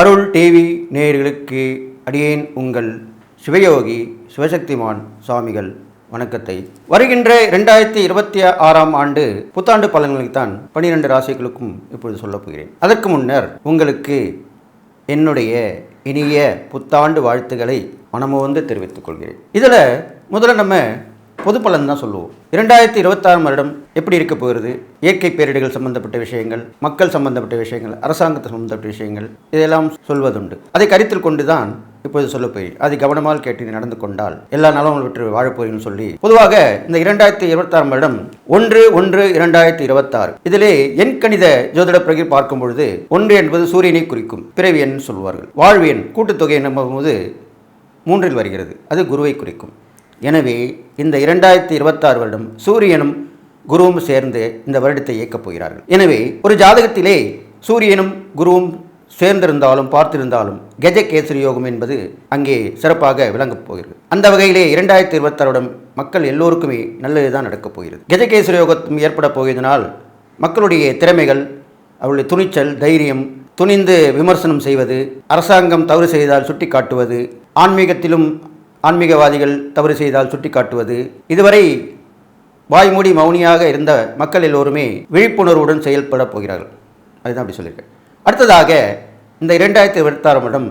அருள் TV நேயர்களுக்கு அடியேன் உங்கள் சிவயோகி சிவசக்திமான் சுவாமிகள் வணக்கத்தை. வருகின்ற இரண்டாயிரத்தி இருபத்தி ஆறாம் ஆண்டு புத்தாண்டு பலன்களைத்தான் பனிரெண்டு ராசிகளுக்கும் இப்பொழுது சொல்லப் போகிறேன். அதற்கு முன்னர் உங்களுக்கு என்னுடைய இனிய புத்தாண்டு வாழ்த்துக்களை மனமோந்து தெரிவித்துக் கொள்கிறேன். இதில் முதல்ல நம்ம பொது பலன் தான் சொல்லுவோம். இரண்டாயிரத்தி இருபத்தாறாம் வருடம் எப்படி இருக்க போகிறது? இயற்கை பேரிடர்கள் சம்பந்தப்பட்ட விஷயங்கள் மக்கள் சம்பந்தப்பட்ட விஷயங்கள் அரசாங்கத்தை சம்பந்தப்பட்ட விஷயங்கள் இதெல்லாம் சொல்வதுண்டு. அதை கருத்தில் கொண்டு தான் இப்போது சொல்ல போய் அதை கவனமாக கேட்டு நடந்து கொண்டால் எல்லா நலமும் பெற்று வாழப்போகிறேன்னு சொல்லி பொதுவாக இந்த இரண்டாயிரத்தி இருபத்தாறாம் வருடம் ஒன்று ஒன்று இரண்டாயிரத்தி இருபத்தாறு. இதிலே எண் கணித ஜோதிட பிரகி பார்க்கும் பொழுது ஒன்று என்பது சூரியனை குறிக்கும் பிறவி எண் சொல்வார்கள். வாழ்வு எண் கூட்டுத்தொகை என்னும்போது மூன்றில் வருகிறது. அது குருவை குறிக்கும். எனவே இந்த இரண்டாயிரத்தி இருபத்தாறு வருடம் சூரியனும் குருவும் சேர்ந்து இந்த வருடத்தை இயக்கப் போகிறார்கள். எனவே ஒரு ஜாதகத்திலே சூரியனும் குருவும் சேர்ந்திருந்தாலும் பார்த்திருந்தாலும் கஜகேசரி யோகம் என்பது அங்கே சிறப்பாக விளங்கப் போகிறது. அந்த வகையிலே இரண்டாயிரத்தி இருபத்தாறுடன் மக்கள் எல்லோருக்குமே நல்லதுதான் நடக்கப் போகிறது. கஜகேசரி யோகம் ஏற்பட போகிறதுனால் மக்களுடைய திறமைகள் அவருடைய துணிச்சல் தைரியம் துணிந்து விமர்சனம் செய்வது அரசாங்கம் தவறு செய்தால் சுட்டி காட்டுவது ஆன்மீகத்திலும் ஆன்மீகவாதிகள் தவறு செய்தால் சுட்டிக்காட்டுவது. இதுவரை வாய்மூடி மௌனியாக இருந்த மக்கள் எல்லோருமே விழிப்புணர்வுடன் செயல்பட போகிறார்கள். அதுதான் அப்படி சொல்லியிருக்கேன் அடுத்ததாக இந்த இரண்டாயிரத்தி இருபத்தாறாம் வருடம்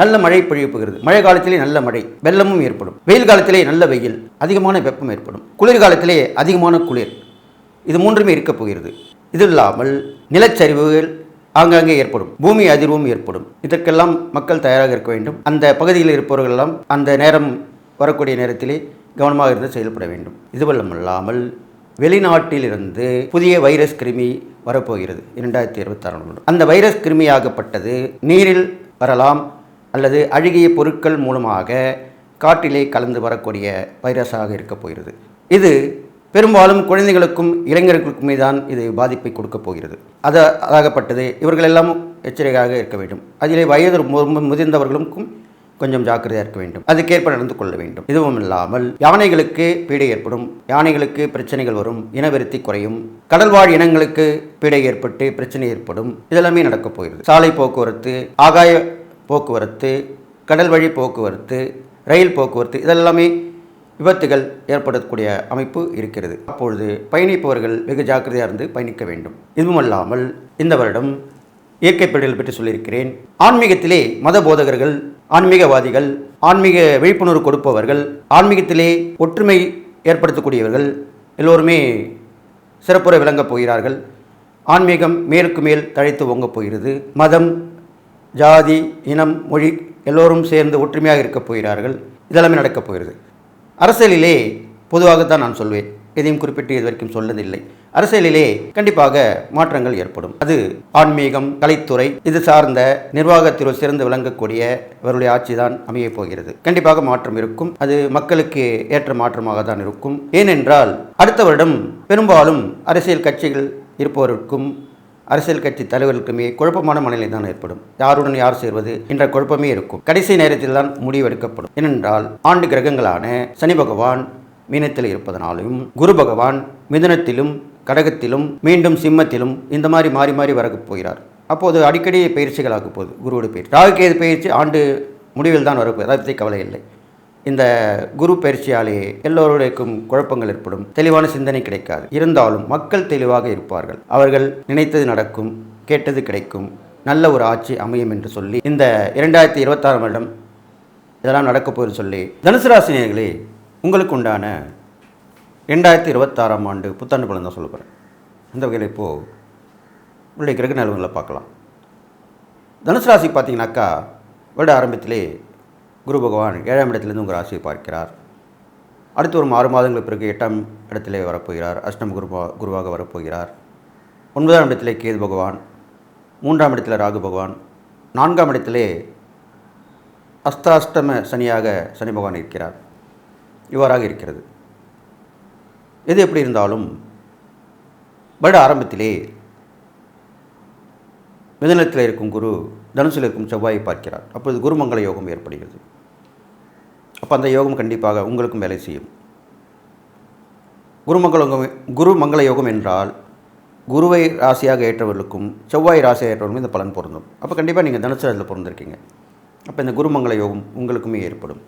நல்ல மழை பொழிவு போகிறது. மழை காலத்திலே நல்ல மழை வெள்ளமும் ஏற்படும். வெயில் காலத்திலே நல்ல வெயில் அதிகமான வெப்பம் ஏற்படும். குளிர் காலத்திலே அதிகமான குளிர் இது மூன்றுமே இருக்கப் போகிறது. இது இல்லாமல் நிலச்சரிவுகள் ஆங்காங்கே ஏற்படும் பூமி அதிர்வும் ஏற்படும். இதற்கெல்லாம் மக்கள் தயாராக இருக்க வேண்டும். அந்த பகுதியில் இருப்பவர்கள் எல்லாம் அந்த நேரம் வரக்கூடிய நேரத்திலே கவனமாக இருந்து செயல்பட வேண்டும். இதுவல்லமல்லாமல் வெளிநாட்டிலிருந்து புதிய வைரஸ் கிருமி வரப்போகிறது. இரண்டாயிரத்தி இருபத்தாறாம் ஆண்டு அந்த வைரஸ் கிருமியாகப்பட்டது நீரில் வரலாம் அல்லது அழுகிய பொருட்கள் மூலமாக காற்றிலே கலந்து வரக்கூடிய வைரஸாக இருக்கப் போகிறது. இது பெரும்பாலும் குழந்தைகளுக்கும் இளைஞர்களுக்குமே தான் இது பாதிப்பை கொடுக்கப் போகிறது. அது அதாகப்பட்டது. இவர்கள் எல்லாம் எச்சரிக்கையாக இருக்க வேண்டும். அதிலே வயது முதிர்ந்தவர்களுக்கும் கொஞ்சம் ஜாக்கிரதையாக இருக்க வேண்டும். அதுக்கேற்ப நடந்து கொள்ள வேண்டும். இதுவும் இல்லாமல் யானைகளுக்கு பீடை ஏற்படும். யானைகளுக்கு பிரச்சனைகள் வரும். இனவிருத்தி குறையும். கடல்வாழ் இனங்களுக்கு பீடை ஏற்பட்டு பிரச்சனை ஏற்படும். இதெல்லாமே நடக்கப் போகிறது. சாலை போக்குவரத்து ஆகாய போக்குவரத்து கடல் வழி போக்குவரத்து ரயில் போக்குவரத்து இதெல்லாமே விபத்துகள் ஏற்படக்கூடிய அமைப்பு இருக்கிறது. அப்பொழுது பயணிப்பவர்கள் வெகு ஜாக்கிரதையாக இருந்து பயணிக்க வேண்டும். இதுவுமல்லாமல் இந்த வருடம் இயற்கை பேரிடர்கள் பற்றி சொல்லியிருக்கிறேன். ஆன்மீகத்திலே மத போதகர்கள் ஆன்மீகவாதிகள் ஆன்மீக விழிப்புணர்வு கொடுப்பவர்கள் ஆன்மீகத்திலே ஒற்றுமை ஏற்படுத்தக்கூடியவர்கள் எல்லோருமே சிறப்புற விளங்கப் போகிறார்கள். ஆன்மீகம் மேலுக்கு மேல் தழைத்து ஓங்கப் போகிறது. மதம் ஜாதி இனம் மொழி எல்லோரும் சேர்ந்து ஒற்றுமையாக இருக்கப் போகிறார்கள். இதெல்லாமே நடக்கப் போகிறது. அரசியலிலே பொதுவாகத்தான் நான் சொல்வேன். எதையும் குறிப்பிட்டு இது வரைக்கும் சொன்னதில்லை அரசியலிலே கண்டிப்பாக மாற்றங்கள் ஏற்படும். அது ஆன்மீகம் கலைத்துறை இது சார்ந்த நிர்வாகத்திற்கு சிறந்து விளங்கக்கூடிய அவருடைய ஆட்சி தான் அமையப் போகிறது. கண்டிப்பாக மாற்றம் இருக்கும். அது மக்களுக்கு ஏற்ற மாற்றமாக தான் இருக்கும். ஏனென்றால் அடுத்த வருடம் பெரும்பாலும் அரசியல் கட்சிகள் இருப்பவருக்கும் அரசியல் கட்சி தலைவர்களுக்குமே குழப்பமான மனநிலை தான் ஏற்படும். யாருடன் யார் சேர்வது என்ற குழப்பமே இருக்கும். கடைசி நேரத்தில் தான் முடிவெடுக்கப்படும் ஏனென்றால் ஆண்டு கிரகங்களான சனி பகவான் மீனத்தில் இருப்பதனாலும் குரு பகவான் மிதனத்திலும் கடகத்திலும் மீண்டும் சிம்மத்திலும் இந்த மாதிரி மாறி மாறி வரப் போகிறார். அப்போது அடிக்கடி பயிற்சிகளாக போகுது. குருவோட பயிற்சி. ராகுகேது பயிற்சி ஆண்டு முடிவில் தான் வரப்போகுது அதை பற்றி கவலை இல்லை. இந்த குரு பயிற்சியாலே எல்லோருடையும் குழப்பங்கள் ஏற்படும். தெளிவான சிந்தனை கிடைக்காது. இருந்தாலும் மக்கள் தெளிவாக இருப்பார்கள். அவர்கள் நினைத்தது நடக்கும் கேட்டது கிடைக்கும். நல்ல ஒரு ஆட்சி அமையும் என்று சொல்லி இந்த இரண்டாயிரத்தி இருபத்தாறாம் வருடம் இதெல்லாம் நடக்கப் போகுது சொல்லி தனுசு ராசினியர்களே உங்களுக்கு உண்டான ரெண்டாயிரத்தி இருபத்தாறாம் ஆண்டு புத்தாண்டு பலன் தான் சொல்ல போகிறேன் அந்த வகையில் இப்போது உங்களுடைய கிரக நிலவுகளை பார்க்கலாம். தனுசு ராசி பார்த்தீங்கன்னாக்கா வருட ஆரம்பத்திலே குரு பகவான் ஏழாம் இடத்திலிருந்து உங்கள் ராசியை பார்க்கிறார். அடுத்து ஒரு ஆறு மாதங்களுக்கு பிறகு எட்டாம் இடத்திலே வரப்போகிறார். அஷ்டம் குருவா குருவாக வரப்போகிறார். ஒன்பதாம் இடத்திலே கேது பகவான் மூன்றாம் இடத்தில் ராகு பகவான் நான்காம் இடத்திலே அஸ்தாஷ்டம சனியாக சனி பகவான் இருக்கிறார். இவ்வாறாக இருக்கிறது. எது எப்படி இருந்தாலும் வருட ஆரம்பத்திலே மிதனத்தில் இருக்கும் குரு தனுசில் இருக்கும் செவ்வாயை பார்க்கிறார். அப்பொழுது குருமங்கள யோகம் ஏற்படுகிறது. அப்போ அந்த யோகம் கண்டிப்பாக உங்களுக்கும் வேலை செய்யும். குருமங்கள யோகம் குரு மங்கள யோகம் என்றால் குருவை ராசியாக ஏற்றவர்களுக்கும் செவ்வாய் ராசியாக ஏற்றவர்களுக்கும் இந்த பலன் பொருந்தும். அப்போ கண்டிப்பாக நீங்கள் தனுசு ராசியில் பிறந்திருக்கீங்க அப்போ இந்த குருமங்கள யோகம் உங்களுக்குமே ஏற்படும்.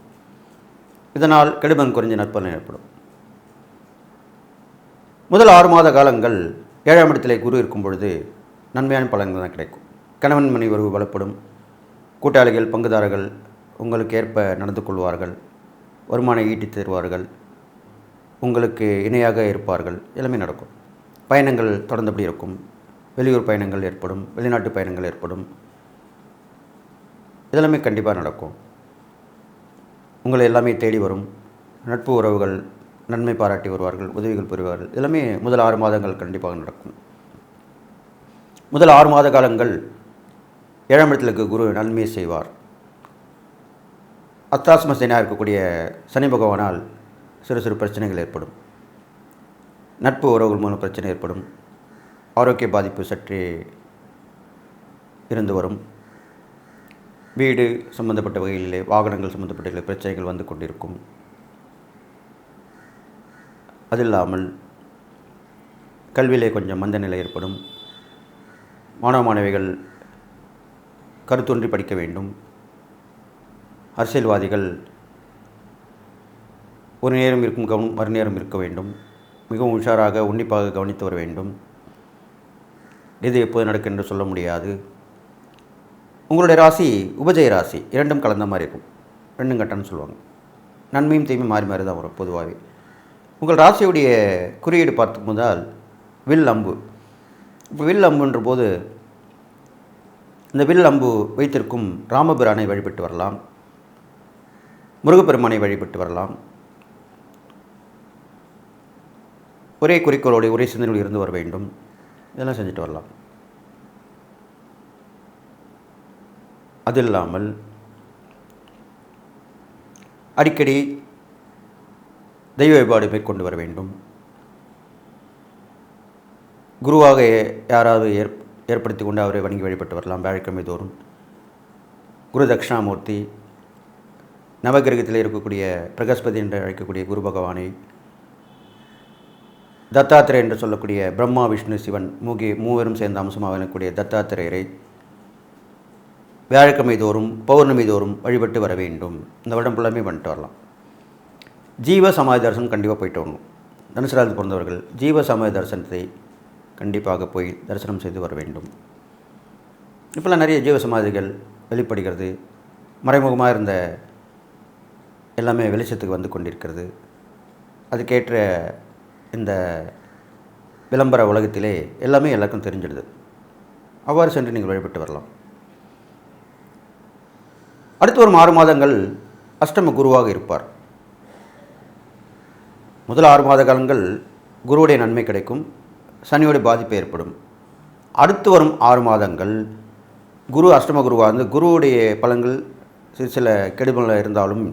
இதனால் கெடுபன் குறைஞ்ச நற்பலன் ஏற்படும். முதல் ஆறு மாத காலங்கள் ஏழாம் இடத்திலே குரு இருக்கும் பொழுது நன்மையான பலன்கள் தான் கிடைக்கும். கணவன் மனைவி உறவு பலப்படும். கூட்டாளிகள் பங்குதாரர்கள் உங்களுக்கு ஏற்ப நடந்து கொள்வார்கள் வருமானம் ஈட்டி தருவார்கள் உங்களுக்கு இணையாக இருப்பார்கள். எல்லாமே நடக்கும். பயணங்கள் தொடர்ந்தபடி இருக்கும். வெளியூர் பயணங்கள் ஏற்படும் வெளிநாட்டு பயணங்கள் ஏற்படும். இதெல்லாமே கண்டிப்பாக நடக்கும். உங்களை எல்லாமே தேடி வரும். நட்பு உறவுகள் நன்மை பாராட்டி வருவார்கள் உதவிகள் புரிவார்கள். எல்லாமே முதல் ஆறு மாதங்கள் கண்டிப்பாக நடக்கும். முதல் ஆறு மாத காலங்கள் ஏழாம் இடத்துல குரு நன்மையை செய்வார். அத்தாஸ்மசேனாக இருக்கக்கூடிய சனி பகவானால் சிறு சிறு பிரச்சனைகள் ஏற்படும். நட்பு உறவுகள் மூலம் பிரச்சனை ஏற்படும். ஆரோக்கிய பாதிப்பு சற்றே இருந்து வரும். வீடு சம்பந்தப்பட்ட வகையிலே வாகனங்கள் சம்பந்தப்பட்ட பிரச்சனைகள் வந்து கொண்டிருக்கும். அது இல்லாமல் கல்வியிலே கொஞ்சம் மந்த நிலை ஏற்படும். மாணவ மாணவிகள் கருத்தொன்றி படிக்க வேண்டும். அரசியல்வாதிகள் ஒரு நேரம் இருக்கும் கவனம் மறுநேரம் இருக்க வேண்டும். மிகவும் உஷாராக உன்னிப்பாக கவனித்து வர வேண்டும். எது எப்போது நடக்கும் என்று சொல்ல முடியாது. உங்களுடைய ராசி உபஜய ராசி இரண்டும் கலந்த மாதிரி இருக்கும். ரெண்டும் கட்டம்னு சொல்லுவாங்க. நன்மையும் தீமையும் மாறி மாறி தான் வரும் பொதுவாகவே. உங்கள் ராசியுடைய குறியீடு பார்த்து முதல் வில் அம்பு. இப்போ வில் அம்புன்ற போது இந்த வில் அம்பு வைத்திருக்கும் ராமபிரானை வழிபட்டு வரலாம். முருகப்பெருமானை வழிபட்டு வரலாம். ஒரே குறிக்கோளோடு ஒரே சிந்தனையோடு இருந்து வர வேண்டும். இதெல்லாம் செஞ்சுட்டு வரலாம். அது இல்லாமல் அடிக்கடி தெய்வ வழிபாடு மேற்கொண்டு வர வேண்டும். குருவாக யாராவது ஏற் ஏற்படுத்தி கொண்டு அவரை வணங்கி வழிபட்டு வரலாம். வியாழக்கிழமை தோறும். குரு தட்சிணாமூர்த்தி நவகிரகத்தில் இருக்கக்கூடிய பிரகஸ்பதி என்று அழைக்கக்கூடிய குரு பகவானை தத்தாத்திரே என்று சொல்லக்கூடிய பிரம்மா விஷ்ணு சிவன் மூகி மூவரும் சேர்ந்த அம்சமாக இருக்கக்கூடிய தத்தாத்திரேயரை வியாழக்கிழமை தோறும் பௌர்ணமி தோறும் வழிபட்டு வர வேண்டும். இந்த வருடம் ஃபுல்லாமே பண்ணிட்டு வரலாம். ஜீவ சமாதி தரிசனம் கண்டிப்பாக போயிட்டு வரணும். தனுசராஜ் பிறந்தவர்கள் ஜீவ சமாதி தரிசனத்தை கண்டிப்பாக போய் தரிசனம் செய்து வர வேண்டும். இப்போல்லாம் நிறைய ஜீவ சமாதிகள் வெளிப்படுகிறது. மறைமுகமாக இருந்த எல்லாமே வெளிச்சத்துக்கு வந்து கொண்டிருக்கிறது. அதுக்கேற்ற இந்த விளம்பர உலகத்திலே எல்லாமே எல்லாருக்கும் தெரிஞ்சிடுது. அவ்வாறு சென்று நீங்கள் வழிபட்டு வரலாம். அடுத்து வரும் ஆறு மாதங்கள் அஷ்டம குருவாக இருப்பார். முதல் ஆறு மாத காலங்கள் குருவுடைய நன்மை கிடைக்கும் சனியோடைய பாதிப்பு ஏற்படும். அடுத்து வரும் ஆறு மாதங்கள் குரு அஷ்டம குருவாக இருந்து குருவுடைய பலன்கள் சிறு சில கெடுபலங்கள் இருந்தாலும்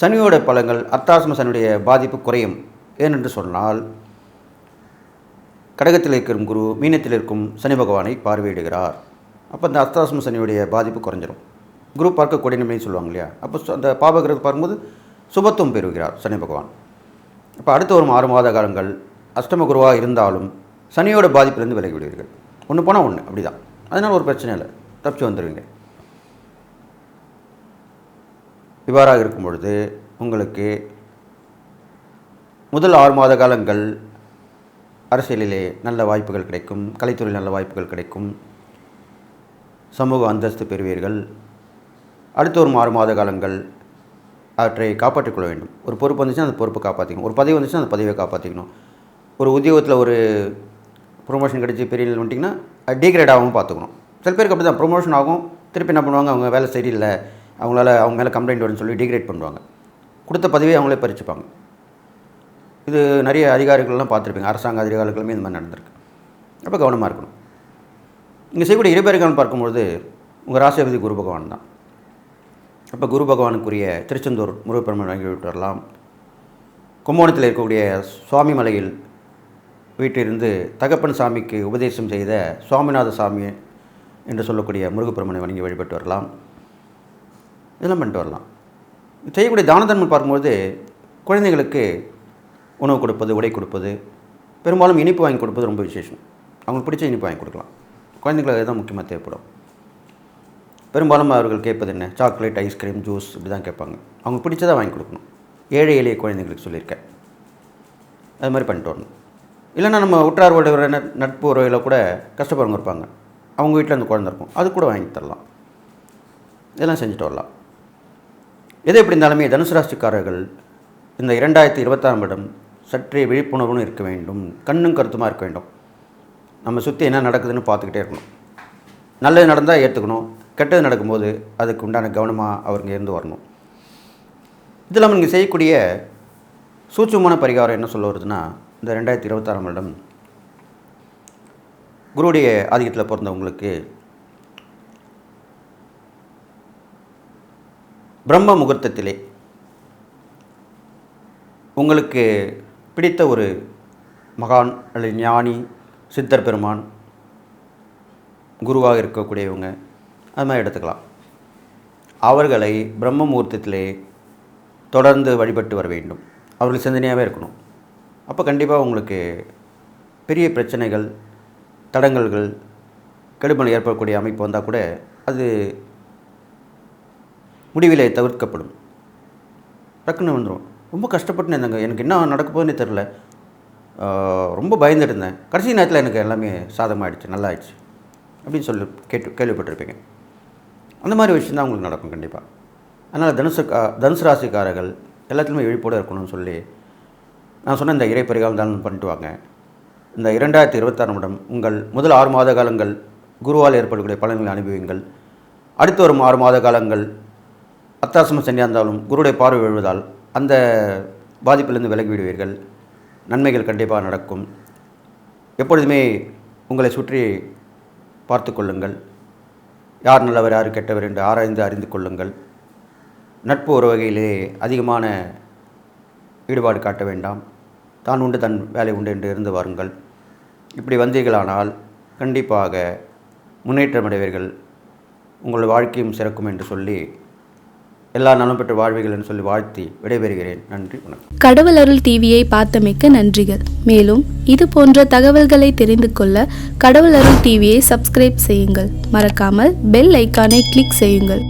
சனியோட பலங்கள் அர்த்தாசம சனியுடைய பாதிப்பு குறையும். ஏனென்று சொன்னால் கடகத்தில் இருக்கும் குரு மீனத்தில் இருக்கும் சனி பகவானை பார்வையிடுகிறார். அப்போ அந்த அர்த்தாசம சனியுடைய பாதிப்பு குறைஞ்சிரும். குரு பார்க்க கொடிநன்மைன்னு சொல்லுவாங்க இல்லையா? அப்போ அந்த பாபகிரகத்தை பார்க்கும்போது சுபத்துவம் பெறுகிறார் சனி பகவான். அப்போ அடுத்து வரும் ஆறு மாத காலங்கள் அஷ்டம குருவாக இருந்தாலும் சனியோட பாதிப்பிலிருந்து விலகி விடுவீர்கள். ஒன்று போனால் ஒன்று அப்படி தான் அதனால் ஒரு பிரச்சனை இல்லை. தப்பிச்சு வந்துடுவீங்க இவ்வாறாக இருக்கும் பொழுது உங்களுக்கு முதல் ஆறு மாத காலங்கள் அரசியலிலே நல்ல வாய்ப்புகள் கிடைக்கும் கலைத்துறையில் நல்ல வாய்ப்புகள் கிடைக்கும் சமூக அந்தஸ்து பெறுவீர்கள். அடுத்த ஒரு ஆறு மாத காலங்கள் அவற்றை காப்பாற்றிக்கொள்ள வேண்டும். ஒரு பொறுப்பு வந்துச்சுன்னா அந்த பொறுப்பை காப்பாற்றிக்கணும் ஒரு பதவி வந்துச்சுன்னா அந்த பதவியை காப்பாற்றிக்கணும் ஒரு உத்தியோகத்தில் ஒரு ப்ரொமோஷன் கிடச்சி பெரிய வந்துட்டிங்கன்னா டிகிரேட் ஆகாமல் பார்த்துக்கணும். சில பேருக்கு அப்படி தான் ப்ரொமோஷன் ஆகும் திருப்பி என்ன பண்ணுவாங்க அவங்க வேலை சரியில்லை. அவங்களால அவங்க மேலே கம்ப்ளைண்ட் வரும்னு சொல்லி டிகிரேட் பண்ணுவாங்க. கொடுத்த பதவியை அவங்களே பறிச்சுப்பாங்க. இது நிறைய அதிகாரிகள்லாம் பார்த்துருப்பீங்க. அரசாங்க அதிகாரிகளுமே இந்த மாதிரி நடந்திருக்கு. அப்போ கவனமாக இருக்கணும். இங்கே செய்யக்கூடிய இருபேர்கள் பார்க்கும்பொழுது உங்கள் ராசிபதி குரு பகவான் தான். அப்போ குரு பகவானுக்குரிய திருச்செந்தூர் முருகப்பெருமான் வாங்கி விட்டு வரலாம் கும்போணத்தில் இருக்கக்கூடிய சுவாமி மலையில் வீட்டிலிருந்து தகப்பன் சாமிக்கு உபதேசம் செய்த சுவாமிநாத சாமி என்று சொல்லக்கூடிய முருகப்பெருமனை வணங்கி வழிபட்டு வரலாம். இதெல்லாம் பண்ணிட்டு வரலாம். செய்யக்கூடிய தான தன்மை பார்க்கும்போது குழந்தைங்களுக்கு உணவு கொடுப்பது உடை கொடுப்பது பெரும்பாலும் இனிப்பு வாங்கி கொடுப்பது ரொம்ப விசேஷம். அவங்களுக்கு பிடிச்ச இனிப்பு வாங்கி கொடுக்கலாம். குழந்தைங்களுக்கு அதுதான் முக்கியமாக தேவைப்படும். பெரும்பாலும் அவர்கள் கேட்பது என்ன? சாக்லேட் ஐஸ்கிரீம் ஜூஸ் இப்படி தான் கேட்பாங்க. அவங்க பிடிச்சதை வாங்கி கொடுக்கணும். ஏழை எளிய குழந்தைங்களுக்கு சொல்லியிருக்கேன் அது மாதிரி பண்ணிட்டு வரணும். இல்லைன்னா நம்ம உற்றார் உறவினர் நட்பு உறவில் கூட கஷ்டப்படுறவங்க இருப்பாங்க. அவங்க வீட்டில் அந்த குழந்தை இருக்கும். அது கூட வாங்கி தரலாம். இதெல்லாம் செஞ்சுட்டு வரலாம். எது எப்படி இருந்தாலுமே தனுசு ராசிக்காரர்கள் இந்த இரண்டாயிரத்தி இருபத்தாறாம் இடம் சற்றே விழிப்புணர்வும் இருக்க வேண்டும் கண்ணும் கருத்துமாக இருக்க வேண்டும். நம்ம சுற்றி என்ன நடக்குதுன்னு பார்த்துக்கிட்டே இருக்கணும். நல்லது நடந்தால் ஏற்றுக்கணும் கெட்டது நடக்கும்போது அதுக்கு உண்டான கவனமாக அவருங்க இருந்து வரணும். இதில் நம்ம இங்கே செய்யக்கூடிய சூட்சமான பரிகாரம் என்ன சொல்ல வருதுன்னா இந்த ரெண்டாயிரத்தி இருபத்தாறாம் வருடம் குருவுடைய ஆதிக்கத்தில் பிறந்தவங்களுக்கு பிரம்ம முகூர்த்தத்திலே உங்களுக்கு பிடித்த ஒரு மகான் அல்லது ஞானி சித்தர் பெருமான் குருவாக இருக்கக்கூடியவங்க அது மாதிரி எடுத்துக்கலாம். அவர்களை பிரம்ம முகூர்த்தத்திலே தொடர்ந்து வழிபட்டு வர வேண்டும். அவர்கள் சிந்தனையாகவே இருக்கணும். அப்போ கண்டிப்பாக உங்களுக்கு பெரிய பிரச்சனைகள் தடங்கல்கள் கெடுமலை ஏற்படக்கூடிய அமைப்பு வந்தால் கூட அது முடிவிலே தவிர்க்கப்படும். டக்குன்னு வந்துடும் ரொம்ப கஷ்டப்பட்டு இருந்தேங்க. எனக்கு என்ன நடக்க போகுதுன்னு தெரில ரொம்ப பயந்துட்டு இருந்தேன் கடைசி நேரத்தில் எனக்கு எல்லாமே சாதகமாகிடுச்சு நல்லா ஆயிடுச்சு அப்படின்னு சொல்லி கேட்டு கேள்விப்பட்டிருப்பீங்க. அந்த மாதிரி விஷயம் தான் உங்களுக்கு நடக்கும் கண்டிப்பாக அதனால் தனுசு தனுசு ராசிக்காரர்கள் எல்லாத்துலேயுமே விழிப்போடு இருக்கணும்னு சொல்லி நான் சொன்ன இந்த இறைப்பரிகாலம் தான் பண்ணிட்டு வாங்க. இந்த இரண்டாயிரத்தி இருபத்தாறாம் இடம் உங்கள் முதல் ஆறு மாத காலங்கள் குருவால் ஏற்படக்கூடிய பலன்களை அனுபவிங்கள் அடுத்து வரும் ஆறு மாத காலங்கள் அத்தாசம சனியாக இருந்தாலும் குருடைய பார்வை விழுவதால் அந்த பாதிப்பிலிருந்து விலகி விடுவீர்கள் நன்மைகள் கண்டிப்பாக நடக்கும். எப்பொழுதுமே உங்களை சுற்றி பார்த்து கொள்ளுங்கள். யார் நல்லவர் யார் கெட்டவர் என்று ஆராய்ந்து அறிந்து கொள்ளுங்கள். நட்பு ஒரு வகையிலே அதிகமான ஈடுபாடு காட்ட வேண்டாம். தான் உண்டு தன் வேலை உண்டு என்று இருந்து வாருங்கள். இப்படி வந்தீர்களானால் கண்டிப்பாக முன்னேற்றம் அடைவீர்கள். உங்கள் வாழ்க்கையும் சிறக்கும் என்று சொல்லி எல்லா நலம் பெற்ற வாழ்வீர்கள் என்று சொல்லி வாழ்த்தி விடைபெறுகிறேன். நன்றி வணக்கம். கடவுள் அருள் டிவியை பார்த்தமைக்க நன்றிகள். மேலும் இது போன்ற தகவல்களை தெரிந்து கொள்ள கடவுள் அருள் டிவியை சப்ஸ்கிரைப் செய்யுங்கள். மறக்காமல் பெல் ஐக்கானை கிளிக் செய்யுங்கள்.